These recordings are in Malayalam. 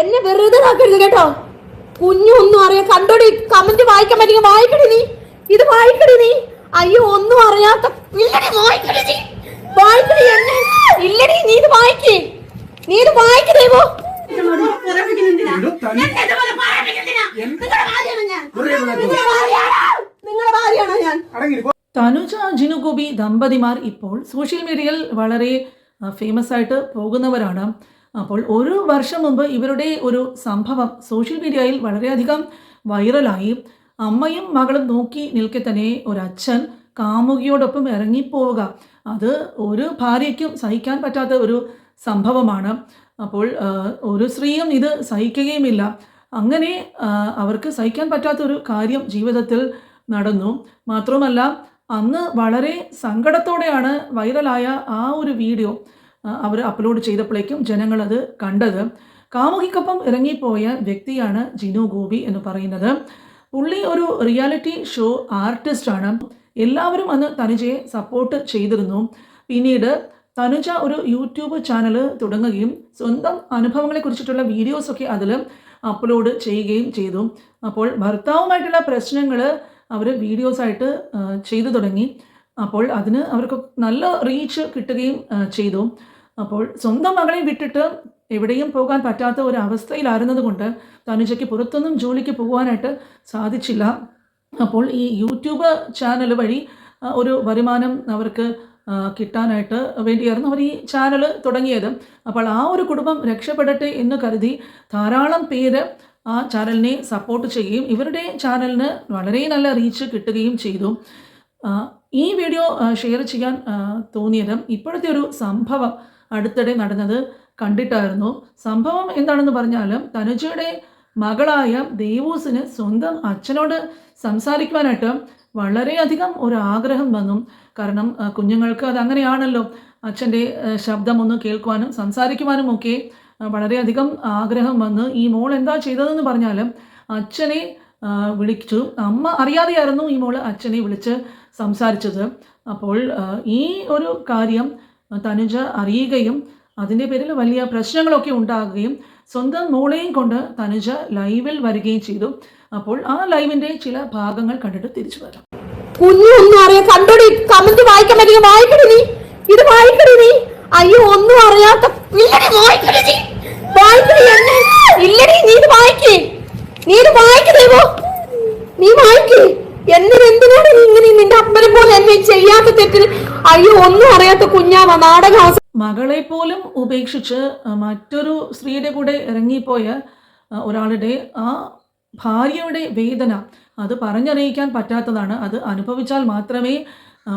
എന്നെ വെറുതെ ആക്കരുത് കേട്ടോ. കുഞ്ഞു ഒന്നും അറിയാം കണ്ടോടി കമന്റ് വായിക്കാൻ പറ്റിയ വായിക്കടി നീ. ഇത് വായിക്കടി നീ. അയ്യോ ഒന്നും അറിയാത്ത ഇല്ലടി വായിക്കടി നീ. വായിക്കടി എന്നെ. ഇല്ലടി നീ ഇത് വായിക്കേ. നീ ഇത് വായിക്കതേവോ നിങ്ങളുടെ ഭാര്യയാണോ ഞാൻ. തനുജ ജിനു ഗോപി ദമ്പതിമാർ ഇപ്പോൾ സോഷ്യൽ മീഡിയയിൽ വളരെ ഫേമസ് ആയിട്ട് പോകുന്നവരാണ്. അപ്പോൾ ഒരു വർഷം മുമ്പ് ഇവരുടെ ഒരു സംഭവം സോഷ്യൽ മീഡിയയിൽ വളരെയധികം വൈറലായി അമ്മയും മകളും നോക്കി നിൽക്കെ തന്നെ ഒരച്ഛൻ കാമുകിയോടൊപ്പം ഇറങ്ങിപ്പോവുക. അത് ഒരു ഭാര്യയ്ക്കും സഹിക്കാൻ പറ്റാത്ത ഒരു സംഭവമാണ്. അപ്പോൾ ഒരു സ്ത്രീയും ഇത് സഹിക്കുകയുമില്ല. അങ്ങനെ അവർക്ക് സഹിക്കാൻ പറ്റാത്ത ഒരു കാര്യം ജീവിതത്തിൽ നടന്നു. മാത്രമല്ല അന്ന് വളരെ സങ്കടത്തോടെയാണ് വൈറലായ ആ ഒരു വീഡിയോ അവർ അപ്ലോഡ് ചെയ്തപ്പോഴേക്കും ജനങ്ങളത് കണ്ടത്. കാമുകിക്കൊപ്പം ഇറങ്ങിപ്പോയ വ്യക്തിയാണ് ജിനു ഗോപി എന്ന് പറയുന്നത്. പുള്ളി ഒരു റിയാലിറ്റി ഷോ ആർട്ടിസ്റ്റാണ് എല്ലാവരും അന്ന് തനുജയെ സപ്പോർട്ട് ചെയ്തിരുന്നു. പിന്നീട് തനുജ ഒരു യൂട്യൂബ് ചാനൽ തുടങ്ങുകയും സ്വന്തം അനുഭവങ്ങളെ കുറിച്ചിട്ടുള്ള വീഡിയോസൊക്കെ അതിൽ അപ്ലോഡ് ചെയ്യുകയും ചെയ്തു. അപ്പോൾ ഭർത്താവുമായിട്ടുള്ള പ്രശ്നങ്ങൾ അവർ വീഡിയോസായിട്ട് ചെയ്തു തുടങ്ങി. അപ്പോൾ അതിന് അവർക്ക് നല്ല റീച്ച് കിട്ടുകയും ചെയ്തു. അപ്പോൾ സ്വന്തം മകളെ വിട്ടിട്ട് എവിടെയും പോകാൻ പറ്റാത്ത ഒരു അവസ്ഥയിലായിരുന്നത് കൊണ്ട് തനുജയ്ക്ക് പുറത്തൊന്നും ജോലിക്ക് പോകാനായിട്ട് സാധിച്ചില്ല. അപ്പോൾ ഈ യൂട്യൂബ് ചാനൽ വഴി ഒരു വരുമാനം അവർക്ക് കിട്ടാനായിട്ട് വേണ്ടിയായിരുന്നു അവർ ഈ ചാനൽ തുടങ്ങിയത്. അപ്പോൾ ആ ഒരു കുടുംബം രക്ഷപ്പെടട്ടെ എന്ന് കരുതി ധാരാളം പേര് ആ ചാനലിനെ സപ്പോർട്ട് ചെയ്യുകയും ഇവരുടെ ചാനലിന് വളരെ നല്ല റീച്ച് കിട്ടുകയും ചെയ്തു. ഈ വീഡിയോ ഷെയർ ചെയ്യാൻ തോന്നിയത് ഇപ്പോഴത്തെ ഒരു സംഭവം. അടുത്തിടെ നടന്നത് കണ്ടിട്ടായിരുന്നു. സംഭവം എന്താണെന്ന് പറഞ്ഞാലും തനുജയുടെ മകളായ ദേവൂസിന് സ്വന്തം അച്ഛനോട് സംസാരിക്കുവാനായിട്ട് വളരെയധികം ഒരു ആഗ്രഹം വന്നു. കാരണം കുഞ്ഞുങ്ങൾക്ക് അതങ്ങനെയാണല്ലോ. അച്ഛന്റെ ശബ്ദമൊന്ന് കേൾക്കുവാനും സംസാരിക്കുവാനും ഒക്കെ വളരെയധികം ആഗ്രഹം വന്ന്. ഈ മോൾ എന്താ ചെയ്തതെന്ന് പറഞ്ഞാൽ അച്ഛനെ വിളിച്ചു. അമ്മ അറിയാതെയായിരുന്നു ഈ മോൾ അച്ഛനെ വിളിച്ച് സംസാരിച്ചത്. അപ്പോൾ ഈ ഒരു കാര്യം തനുജ അറിയുകയും അതിന്റെ പേരിൽ വലിയ പ്രശ്നങ്ങളൊക്കെ ഉണ്ടാകുകയും സ്വന്തം മോളെയും കൊണ്ട് തനുജ ലൈവിൽ വരികയും ചെയ്തു. അപ്പോൾ ആ ലൈവിന്റെ ചില ഭാഗങ്ങൾ കണ്ടിട്ട് തിരിച്ചു വരാം. കുഞ്ഞു ഒന്നും അറിയാം. കണ്ടോടി കമന്റ് വായിക്കാൻ പറ്റിയ വായിക്കടി നീ. ഇത് വായിക്കടി നീ. അയ്യോ ഒന്നും അറിയാത്ത വായിക്കടി ഇല്ലടി നീ ഇത് വായിക്കേ. നീ ഇത് വായിക്കതേവോ നീ വായിക്കേ. എന്നെ എന്തിനാണ് നീ ഇങ്ങനെ നിന്റെ അപ്പനെ പോലെ എന്നെ ചെയ്യാത്ത തെറ്റിന് അയ്യോ ഒന്നും അറിയാത്ത കുഞ്ഞാണ് നാടക മകളെ പോലും ഉപേക്ഷിച്ച് മറ്റൊരു സ്ത്രീയുടെ കൂടെ ഇറങ്ങിപ്പോയ ഒരാളുടെ ആ ഭാര്യയുടെ വേദന അത് പറഞ്ഞറിയിക്കാൻ പറ്റാത്തതാണ്. അത് അനുഭവിച്ചാൽ മാത്രമേ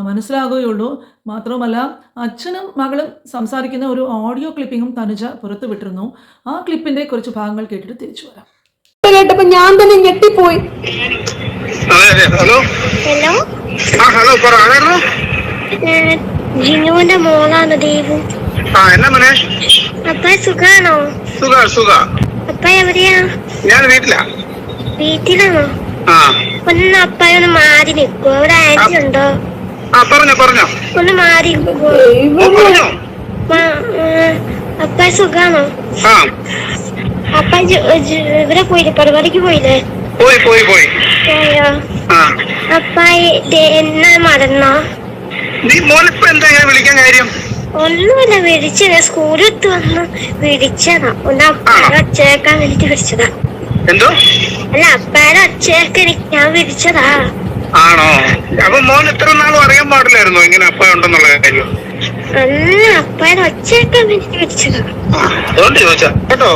മനസ്സിലാകുകയുള്ളൂ. മാത്രമല്ല അച്ഛനും മകളും സംസാരിക്കുന്ന ഒരു ഓഡിയോ ക്ലിപ്പിങ്ങും തനുജ പുറത്തുവിട്ടിരുന്നു ആ ക്ലിപ്പിന്റെ കുറച്ച് ഭാഗങ്ങൾ കേട്ടിട്ട് തിരിച്ചു വരാം. കേട്ടപ്പോ ഞാൻ തന്നെ ഞെട്ടിപ്പോയി. ഹലോ? ഹലോ? ആ ഹലോ ജിനുവിന്റെ മോളാണ് ദേവു. ആ എന്നാ മോനെ? അപ്പ സുഖാണോ? സുഖാ സുഖാ. അപ്പ എവിടെയാ? ഞാൻ വീട്ടിലാ. വീട്ടിലാണോ? ആ. ഒന്ന് അപ്പ ഒന്ന് മാറി നിൽക്കുവോ അവിടെ ആന്റി ഉണ്ടോ? ആ പറഞ്ഞോ പറഞ്ഞോ. ഒന്ന് മാറി പറഞ്ഞോ. അപ്പ സുഖാണോ? ആ. അപ്പ ഇവിടെ പോയില്ലേ? പരിപാടിക്ക് പോയില്ലേ? പോയി പോയി പോയി. പോയോ? ആ. അപ്പ എന്നാ മറന്നോ? നീ മോനിപ്പോ എന്താ ഇങ്ങനെ വിളിക്കാൻ കാര്യം? ഒന്നുമില്ല വിളിച്ചില്ല സ്കൂളിൽ വന്ന്. വിളിച്ചതാ. ഒന്ന് അപ്പയുടെ വിളിച്ചതാ. എന്തോ? അല്ല അപ്പയുടെ ഒച്ചയൊക്കെ ഞാൻ വിളിച്ചതാ. ആണോ? അപ്പൊ മോൻ എത്ര നാളും അറിയാൻ പാടില്ലായിരുന്നു ഇങ്ങനെ അപ്പ ഉണ്ടെന്നുള്ള കാര്യം? അല്ല അപ്പയുടെ ഒച്ചയൊക്കെ വേണ്ടിട്ട് വിളിച്ചതാ. ആ, അതുകൊണ്ട് ചോദിച്ചാ കേട്ടോ?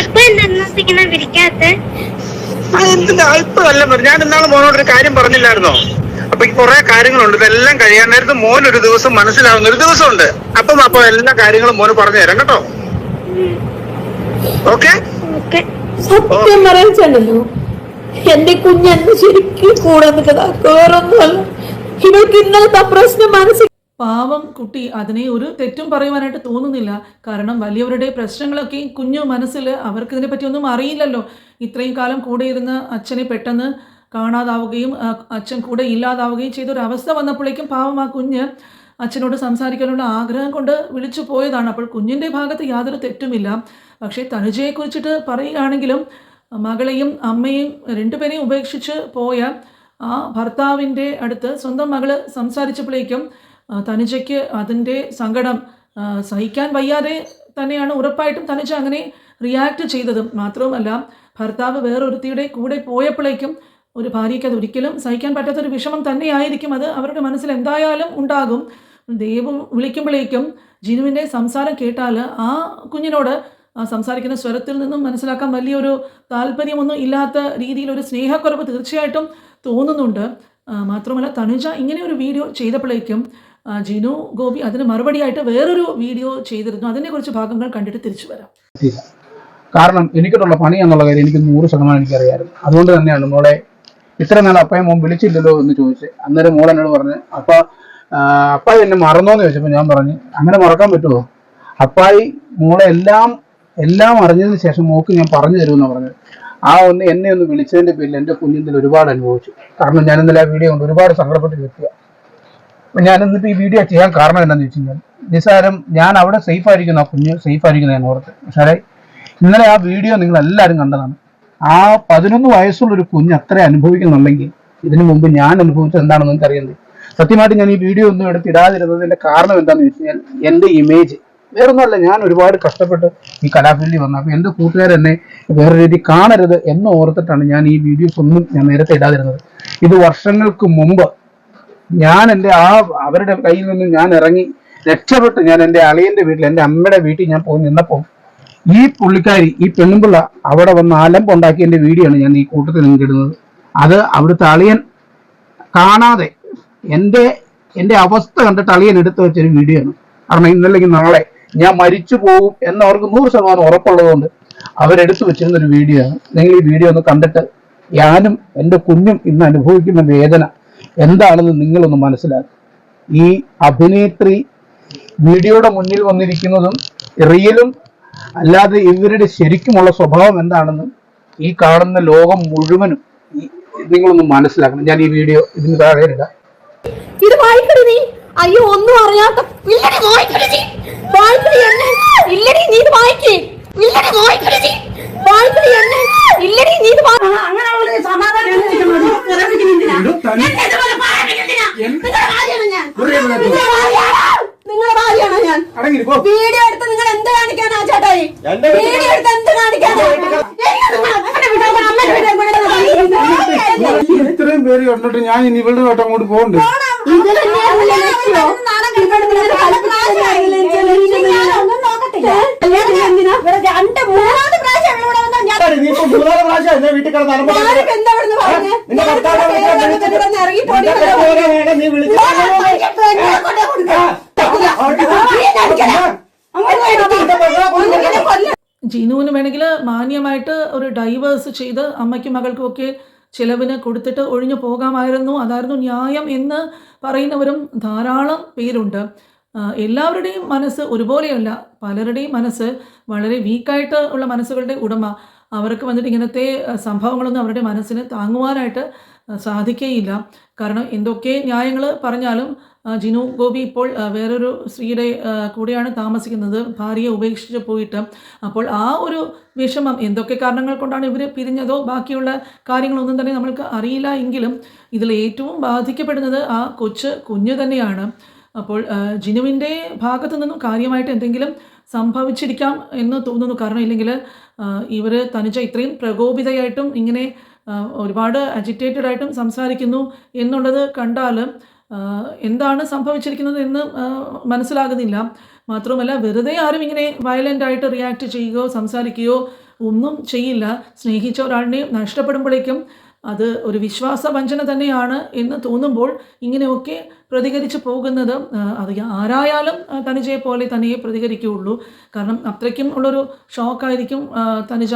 അപ്പ എന്താ ഇങ്ങനെ വിളിക്കാത്ത? ഞാൻ ഇന്നാൾ മോനോട് ഒരു കാര്യം പറഞ്ഞില്ലായിരുന്നോ? അപ്പൊ ഈ കുറെ കാര്യങ്ങളുണ്ട്. ഇതെല്ലാം കഴിയാൻ നേരത്ത് മോൻ ഒരു ദിവസം മനസ്സിലാവുന്ന ഒരു ദിവസമുണ്ട്. അപ്പം അപ്പൊ എല്ലാ കാര്യങ്ങളും മോന് പറഞ്ഞു തരാം കേട്ടോ. ഓക്കെ? എന്റെ കുഞ്ഞെന്ന് ശരിക്കും കൂടെ വേറൊന്നുമല്ല. ഇവൾക്ക് ഇന്നലത്തെ പ്രശ്നം മനസ്സിൽ പാവം കുട്ടി അതിനെ ഒരു തെറ്റും പറയുവാനായിട്ട് തോന്നുന്നില്ല. കാരണം വലിയവരുടെ പ്രശ്നങ്ങളൊക്കെ കുഞ്ഞു മനസ്സിൽ അവർക്ക് ഇതിനെപ്പറ്റി ഒന്നും അറിയില്ലല്ലോ. ഇത്രയും കാലം കൂടെ ഇരുന്ന അച്ഛനെ പെട്ടെന്ന് കാണാതാവുകയും അച്ഛൻ കൂടെ ഇല്ലാതാവുകയും ചെയ്ത ഒരു അവസ്ഥ വന്നപ്പോഴേക്കും പാവം ആ കുഞ്ഞ് അച്ഛനോട് സംസാരിക്കാനുള്ള ആഗ്രഹം കൊണ്ട് വിളിച്ചു പോയതാണ്. അപ്പോൾ കുഞ്ഞിന്റെ ഭാഗത്ത് യാതൊരു തെറ്റുമില്ല. പക്ഷേ തനുജയെക്കുറിച്ചിട്ട് പറയുകയാണെങ്കിലും മകളെയും അമ്മയും രണ്ടുപേരെയും ഉപേക്ഷിച്ച് പോയ ആ ഭർത്താവിന്റെ അടുത്ത് സ്വന്തം മകൾ സംസാരിച്ചപ്പോഴേക്കും തനുജയ്ക്ക് അതിന്റെ സങ്കടം സഹിക്കാൻ വയ്യാതെ തന്നെയാണ് ഉറപ്പായിട്ടും തനുജ അങ്ങനെ റിയാക്ട് ചെയ്തതും. മാത്രവുമല്ല ഭർത്താവ് വേറൊരുത്തിയുടെ കൂടെ പോയപ്പോഴേക്കും ഒരു ഭാര്യയ്ക്ക് അത് ഒരിക്കലും സഹിക്കാൻ പറ്റാത്തൊരു വിഷമം തന്നെയായിരിക്കും അത്. അവരുടെ മനസ്സിൽ എന്തായാലും ഉണ്ടാകും. ദൈവം വിളിക്കുമ്പോഴേക്കും ജിനുവിന്റെ സംസാരം കേട്ടാൽ ആ കുഞ്ഞിനോട് സംസാരിക്കുന്ന സ്വരത്തിൽ നിന്നും മനസ്സിലാക്കാൻ വലിയൊരു താല്പര്യമൊന്നും ഇല്ലാത്ത രീതിയിൽ ഒരു സ്നേഹക്കുറവ് തീർച്ചയായിട്ടും തോന്നുന്നുണ്ട്. മാത്രമല്ല തനുജ ഇങ്ങനെ ഒരു വീഡിയോ ചെയ്തപ്പോഴേക്കും ജിനു ഗോപി അതിന് മറുപടിയായിട്ട് വേറൊരു വീഡിയോ ചെയ്തിരുന്നു. അതിനെക്കുറിച്ച് ഭാഗങ്ങൾ കണ്ടിട്ട് തിരിച്ചു വരാം. കാരണം എനിക്കിട്ടുള്ള പണി എന്നുള്ള കാര്യം എനിക്ക് നൂറ് ശതമാനം എനിക്കറിയാമായിരുന്നു. അതുകൊണ്ട് തന്നെയാണ് മോളെ ഇത്ര നാൾ അപ്പയും മോൻ വിളിച്ചില്ലല്ലോ എന്ന് ചോദിച്ചു അന്നേരം മോൾ എന്നോട് പറഞ്ഞു അപ്പ അപ്പായി എന്നെ മറന്നോന്ന് ചോദിച്ചപ്പോൾ ഞാൻ പറഞ്ഞു അങ്ങനെ മറക്കാൻ പറ്റുമോ അപ്പായി മോളെ എല്ലാം എല്ലാം അറിഞ്ഞതിന് ശേഷം മോക്ക് ഞാൻ പറഞ്ഞു തരുമെന്ന് പറഞ്ഞത്. ആ ഒന്ന് എന്നെ ഒന്ന് വിളിച്ചതിന്റെ പേരിൽ എന്റെ കുഞ്ഞിന്തിൽ ഒരുപാട് അനുഭവിച്ചു. കാരണം ഞാൻ ഇന്നലെ ആ വീഡിയോ കൊണ്ട് ഒരുപാട് സങ്കടപ്പെട്ട് അപ്പൊ ഞാൻ ഇന്നിപ്പോ ഈ വീഡിയോ ചെയ്യാൻ കാരണം എന്താണെന്ന് വെച്ച് കഴിഞ്ഞാൽ നിസ്സാരം ഞാൻ അവിടെ സേഫ് ആയിരിക്കുന്നു ആ കുഞ്ഞ് സേഫ് ആയിരിക്കുന്നു ഞാൻ ഓർത്ത്. പക്ഷേ ഇന്നലെ ആ വീഡിയോ നിങ്ങൾ എല്ലാവരും കണ്ടതാണ്. ആ പതിനൊന്ന് വയസ്സുള്ള ഒരു കുഞ്ഞ് അത്ര അനുഭവിക്കുന്നുണ്ടെങ്കിൽ ഇതിനു മുമ്പ് ഞാൻ അനുഭവിച്ചത് എന്താണെന്ന് നിങ്ങൾക്ക് അറിയുന്നത് സത്യമായിട്ട് ഞാൻ ഈ വീഡിയോ ഒന്നും എടുത്ത് ഇടാതിരുന്നതിന്റെ കാരണം എന്താണെന്ന് വെച്ച് കഴിഞ്ഞാൽ എന്റെ ഇമേജ് വേറൊന്നുമല്ല ഞാൻ ഒരുപാട് കഷ്ടപ്പെട്ട് ഈ കലാഫീൽഡിൽ വന്നു. അപ്പോൾ എന്റെ കൂട്ടുകാരെന്നെ വേറെ രീതി കാണരുത് എന്ന് ഓർത്തിട്ടാണ് ഞാൻ ഈ വീഡിയോസ് ഒന്നും ഞാൻ നേരത്തെ ഇടാതിരുന്നത്. ഇത് വർഷങ്ങൾക്ക് മുമ്പ് ഞാൻ എന്റെ ആ അവരുടെ കയ്യിൽ നിന്ന് ഞാൻ ഇറങ്ങി രക്ഷപ്പെട്ട് ഞാൻ എന്റെ അളിയന്റെ വീട്ടിൽ എന്റെ അമ്മയുടെ വീട്ടിൽ ഞാൻ പോയി നിന്നപ്പോൾ ഈ പുള്ളിക്കാരി ഈ പെണ്ണുമ്പിള്ള അവിടെ വന്ന് അലമ്പുണ്ടാക്കിയ എന്റെ വീഡിയോ ആണ് ഞാൻ ഈ കൂട്ടത്തിൽ നിങ്ങൾക്ക് ഇടുന്നത്. അത് അവിടുത്തെ അളിയൻ കാണാതെ എന്റെ എന്റെ അവസ്ഥ കണ്ടിട്ട് അളിയൻ എടുത്തു വെച്ചൊരു വീഡിയോ ആണ്. കാരണം ഇന്നല്ലെങ്കിൽ നാളെ ഞാൻ മരിച്ചു പോകും എന്നവർക്ക് നൂറ് ശതമാനം ഉറപ്പുള്ളതുകൊണ്ട് അവരെടുത്തു വെച്ചിരുന്ന ഒരു വീഡിയോ ആണ്. നിങ്ങൾ ഈ വീഡിയോ ഒന്ന് കണ്ടിട്ട് ഞാനും എന്റെ കുഞ്ഞും ഇന്ന് അനുഭവിക്കുന്ന വേദന എന്താണെന്ന് നിങ്ങളൊന്ന് മനസ്സിലാക്കും ഈ അഭിനേത്രി വീഡിയോയുടെ മുന്നിൽ വന്നിരിക്കുന്നതും റിയലും അല്ലാതെ ഇവരുടെ ശരിക്കുമുള്ള സ്വഭാവം എന്താണെന്ന് ഈ കാണുന്ന ലോകം മുഴുവനും നിങ്ങളൊന്ന് മനസ്സിലാക്കണം. ഞാൻ ഈ വീഡിയോ ഇതിന് താഴെ ഇടാം. ഇത് വായിക്കടി നീ. അയ്യോ ഒന്നും അറിയാത്ത ഇല്ലടി വായിക്കടി നീ. വായിക്കടി എന്നെ. ഇല്ലടി നീ ഇത് വായിക്കേ. ഇല്ലടി വായിക്കടി നീ. വായിക്കടി ഇല്ലടി ഇത് അങ്ങനെ അവൾ സമാധാനം നിങ്ങളുടെ ഭാര്യയാണ് ഞാൻ. വീഡിയോ എടുത്ത് നിങ്ങൾ എന്ത് കാണിക്കാനാ ഇത്രയും പേര് കണ്ടിട്ട് ഞാൻ ഇനി ഇവളുടെ വട്ടം അങ്ങോട്ട് പോകണ്ടേ വീട്ടിൽ കിടന്ന് ജിനുവിന് വേണമെങ്കിൽ മാന്യമായിട്ട് ഒരു ഡൈവേഴ്സ് ചെയ്ത് അമ്മയ്ക്കും മകൾക്കുമൊക്കെ ചിലവിന് കൊടുത്തിട്ട് ഒഴിഞ്ഞു പോകാമായിരുന്നു. അതായിരുന്നു ന്യായം എന്ന് പറയുന്നവരും ധാരാളം പേരുണ്ട്. എല്ലാവരുടെയും മനസ്സ് ഒരുപോലെയല്ല. പലരുടെയും മനസ്സ് വളരെ വീക്കായിട്ട് ഉള്ള മനസ്സുകളുടെ ഉടമ. അവർക്ക് വന്നിട്ട് ഇങ്ങനത്തെ സംഭവങ്ങളൊന്നും അവരുടെ മനസ്സിന് താങ്ങുവാനായിട്ട് സാധിക്കുകയില്ല കാരണം എന്തൊക്കെ ന്യായങ്ങൾ പറഞ്ഞാലും ജിനു ഗോപി ഇപ്പോൾ വേറൊരു സ്ത്രീയുടെ കൂടെയാണ് താമസിക്കുന്നത്. ഭാര്യയെ ഉപേക്ഷിച്ച് പോയിട്ട് അപ്പോൾ ആ ഒരു വിഷമം എന്തൊക്കെ കാരണങ്ങൾ കൊണ്ടാണ് ഇവർ പിരിഞ്ഞതോ? ബാക്കിയുള്ള കാര്യങ്ങളൊന്നും തന്നെ നമ്മൾക്ക് അറിയില്ല എങ്കിലും ഇതിൽ ഏറ്റവും ബാധിക്കപ്പെടുന്നത് ആ കൊച്ച് കുഞ്ഞു തന്നെയാണ്. അപ്പോൾ ജിനുവിന്റെ ഭാഗത്തു നിന്നും കാര്യമായിട്ട് എന്തെങ്കിലും സംഭവിച്ചിരിക്കാം എന്ന് തോന്നുന്നു. കാരണം ഇല്ലെങ്കിൽ ഇവർ തനിച്ച ഇത്രയും പ്രകോപിതയായിട്ടും ഇങ്ങനെ ഒരുപാട് അജിറ്റേറ്റഡായിട്ടും സംസാരിക്കുന്നു എന്നുള്ളത് കണ്ടാൽ ആ, എന്താണ് സംഭവിച്ചിരിക്കുന്നത് എന്ന് മനസ്സിലാകുന്നില്ല. മാത്രമല്ല വെറുതെ ആരും ഇങ്ങനെ വയലന്റ് ആയിട്ട് റിയാക്ട് ചെയ്യുകയോ സംസാരിക്കുകയോ ഒന്നും ചെയ്യില്ല. സ്നേഹിച്ച ഒരാളിനെ നഷ്ടപ്പെടുമ്പോഴേക്കും അത് ഒരു വിശ്വാസവഞ്ചന തന്നെയാണ് എന്ന് തോന്നുമ്പോൾ ഇങ്ങനെയൊക്കെ പ്രതികരിച്ചു പോകുന്നത് അത് ആരായാലും തനിജയെ പോലെ തനിയെ പ്രതികരിക്കുകയുള്ളൂ. കാരണം അത്രയ്ക്കും ഉള്ളൊരു ഷോക്കായിരിക്കും തനിജ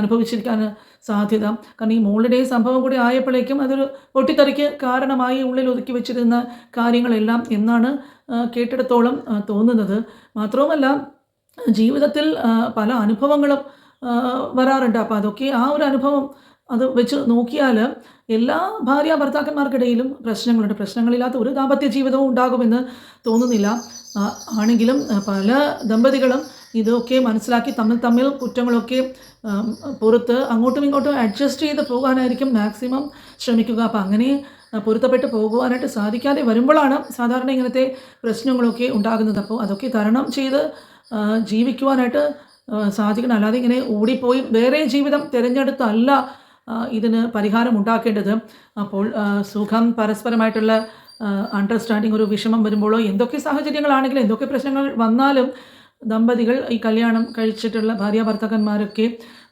അനുഭവിച്ചിരിക്കാൻ സാധ്യത. കാരണം ഈ മോളുടെ സംഭവം കൂടി ആയപ്പോഴേക്കും അതൊരു പൊട്ടിത്തെറിക്ക് കാരണമായി ഉള്ളിൽ ഒതുക്കി വെച്ചിരുന്ന കാര്യങ്ങളെല്ലാം എന്നാണ് കേട്ടിടത്തോളം തോന്നുന്നത്. മാത്രവുമല്ല ജീവിതത്തിൽ പല അനുഭവങ്ങളും വരാറുണ്ട്. അപ്പോൾ അതൊക്കെ ആ ഒരു അനുഭവം അത് വെച്ച് നോക്കിയാൽ എല്ലാ ഭാര്യ ഭർത്താക്കന്മാർക്കിടയിലും പ്രശ്നങ്ങളുണ്ട്. പ്രശ്നങ്ങളില്ലാത്ത ഒരു ദാമ്പത്യ ജീവിതവും ഉണ്ടാകുമെന്ന് തോന്നുന്നില്ല. ആണെങ്കിലും പല ദമ്പതികളും ഇതൊക്കെ മനസ്സിലാക്കി തമ്മിൽ തമ്മിൽ കുറ്റങ്ങളൊക്കെ പുറത്ത് അങ്ങോട്ടും ഇങ്ങോട്ടും അഡ്ജസ്റ്റ് ചെയ്ത് പോകാനായിരിക്കും മാക്സിമം ശ്രമിക്കുക. അപ്പം അങ്ങനെ പൊരുത്തപ്പെട്ട് പോകുവാനായിട്ട് സാധിക്കാതെ വരുമ്പോഴാണ് സാധാരണ ഇങ്ങനത്തെ പ്രശ്നങ്ങളൊക്കെ ഉണ്ടാകുന്നത്. അപ്പോൾ അതൊക്കെ തരണം ചെയ്ത് ജീവിക്കുവാനായിട്ട് സാധിക്കണം. അല്ലാതെ ഇങ്ങനെ ഓടിപ്പോയി വേറെ ജീവിതം തിരഞ്ഞെടുത്തല്ല ഇതിന് പരിഹാരം ഉണ്ടാക്കേണ്ടത് അപ്പോൾ സുഖം പരസ്പരമായിട്ടുള്ള അണ്ടർസ്റ്റാൻഡിങ് ഒരു വിഷമം വരുമ്പോഴോ എന്തൊക്കെ സാഹചര്യങ്ങളാണെങ്കിലും എന്തൊക്കെ പ്രശ്നങ്ങൾ വന്നാലും ദമ്പതികൾ ഈ കല്യാണം കഴിച്ചിട്ടുള്ള ഭാര്യ ഭർത്താക്കന്മാരൊക്കെ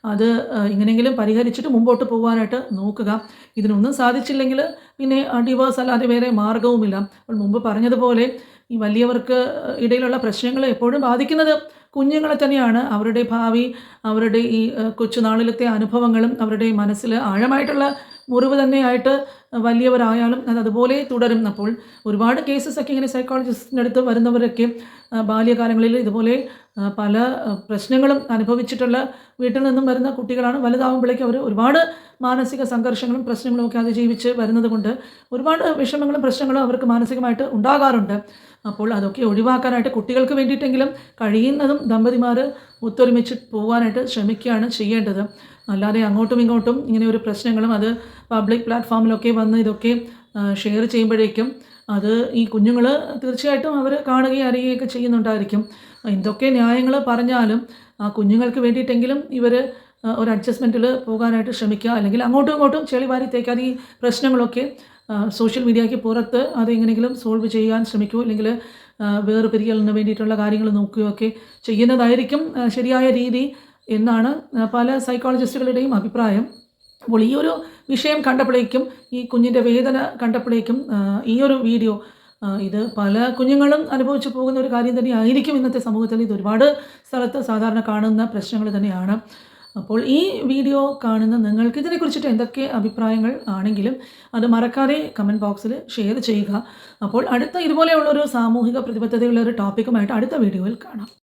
അത് എങ്ങനെയെങ്കിലും പരിഹരിച്ചിട്ട് മുമ്പോട്ട് പോകാനായിട്ട് നോക്കുക. ഇതിനൊന്നും സാധിച്ചില്ലെങ്കിൽ പിന്നെ ഡിവോഴ്സ് അല്ലാതെ വേറെ മാർഗവുമില്ല അപ്പോൾ മുമ്പ് പറഞ്ഞതുപോലെ ഈ വലിയവർക്ക് ഇടയിലുള്ള പ്രശ്നങ്ങൾ എപ്പോഴും ബാധിക്കുന്നത് കുഞ്ഞുങ്ങളെ തന്നെയാണ് അവരുടെ ഭാവി അവരുടെ ഈ കൊച്ചുനാളിലത്തെ അനുഭവങ്ങളും അവരുടെ മനസ്സിൽ ആഴമായിട്ടുള്ള മുറിവ് തന്നെയായിട്ട് വലിയവരായാലും അത് അതുപോലെ തുടരും. അപ്പോൾ ഒരുപാട് കേസസ് ഒക്കെ ഇങ്ങനെ സൈക്കോളജിസ്റ്റിന്റെ അടുത്ത് വരുന്നവരൊക്കെ ബാല്യകാലങ്ങളിൽ ഇതുപോലെ പല പ്രശ്നങ്ങളും അനുഭവിച്ചിട്ടുള്ള വീട്ടിൽ നിന്നും വരുന്ന കുട്ടികളാണ്. വലുതാവുമ്പോഴേക്കും അവർ ഒരുപാട് മാനസിക സംഘർഷങ്ങളും പ്രശ്നങ്ങളും ഒക്കെ അതിജീവിച്ച് വരുന്നത് കൊണ്ട് ഒരുപാട് വിഷമങ്ങളും പ്രശ്നങ്ങളും അവർക്ക് മാനസികമായിട്ട് ഉണ്ടാകാറുണ്ട്. അപ്പോൾ അതൊക്കെ ഒഴിവാക്കാനായിട്ട് കുട്ടികൾക്ക് വേണ്ടിയിട്ടെങ്കിലും കഴിയുന്നതും ദമ്പതിമാർ ഒത്തൊരുമിച്ച് പോകാനായിട്ട് ശ്രമിക്കുകയാണ് ചെയ്യേണ്ടത്. അല്ലാതെ അങ്ങോട്ടും ഇങ്ങോട്ടും ഇങ്ങനെ ഒരു പ്രശ്നങ്ങളും അത് പബ്ലിക് പ്ലാറ്റ്ഫോമിലൊക്കെ വന്ന് ഇതൊക്കെ ഷെയർ ചെയ്യുമ്പോഴേക്കും അത് ഈ കുഞ്ഞുങ്ങൾ തീർച്ചയായിട്ടും അവർ കാണുകയും അറിയുകയൊക്കെ ചെയ്യുന്നുണ്ടായിരിക്കും. എന്തൊക്കെ ന്യായങ്ങൾ പറഞ്ഞാലും ആ കുഞ്ഞുങ്ങൾക്ക് വേണ്ടിയിട്ടെങ്കിലും ഇവർ ഒരു അഡ്ജസ്റ്റ്മെന്റിൽ പോകാനായിട്ട് ശ്രമിക്കുക. അല്ലെങ്കിൽ അങ്ങോട്ടും ഇങ്ങോട്ടും ചെളി വാരി തേക്കാതെ ഈ പ്രശ്നങ്ങളൊക്കെ സോഷ്യൽ മീഡിയയ്ക്ക് പുറത്ത് അത് എങ്ങനെയെങ്കിലും സോൾവ് ചെയ്യാൻ ശ്രമിക്കുമോ അല്ലെങ്കിൽ വേറെ വേർപിരിയലിന് വേണ്ടിയിട്ടുള്ള കാര്യങ്ങൾ നോക്കുകയൊക്കെ ചെയ്യുന്നതായിരിക്കും ശരിയായ രീതി എന്നാണ് പല സൈക്കോളജിസ്റ്റുകളുടെയും അഭിപ്രായം. അപ്പോൾ ഈ ഒരു വിഷയം കണ്ടപ്പോഴേക്കും ഈ കുഞ്ഞിന്റെ വേദന കണ്ടപ്പോഴേക്കും ഈ ഒരു വീഡിയോ ഇത് പല കുഞ്ഞുങ്ങളും അനുഭവിച്ചു പോകുന്ന ഒരു കാര്യം തന്നെയായിരിക്കും ഇന്നത്തെ സമൂഹത്തിൽ. ഇത് ഒരുപാട് സ്ഥലത്ത് സാധാരണ കാണുന്ന പ്രശ്നങ്ങൾ തന്നെയാണ്. അപ്പോൾ ഈ വീഡിയോ കാണുന്ന നിങ്ങൾക്ക് ഇതിനെക്കുറിച്ചിട്ട് എന്തൊക്കെ അഭിപ്രായങ്ങൾ ആണെങ്കിലും അത് മറക്കാതെ കമന്റ് ബോക്സിൽ ഷെയർ ചെയ്യുക. അപ്പോൾ അടുത്ത ഇതുപോലെയുള്ളൊരു സാമൂഹിക പ്രതിബദ്ധതയുള്ള ഒരു ടോപ്പിക്കുമായിട്ട് അടുത്ത വീഡിയോയിൽ കാണാം.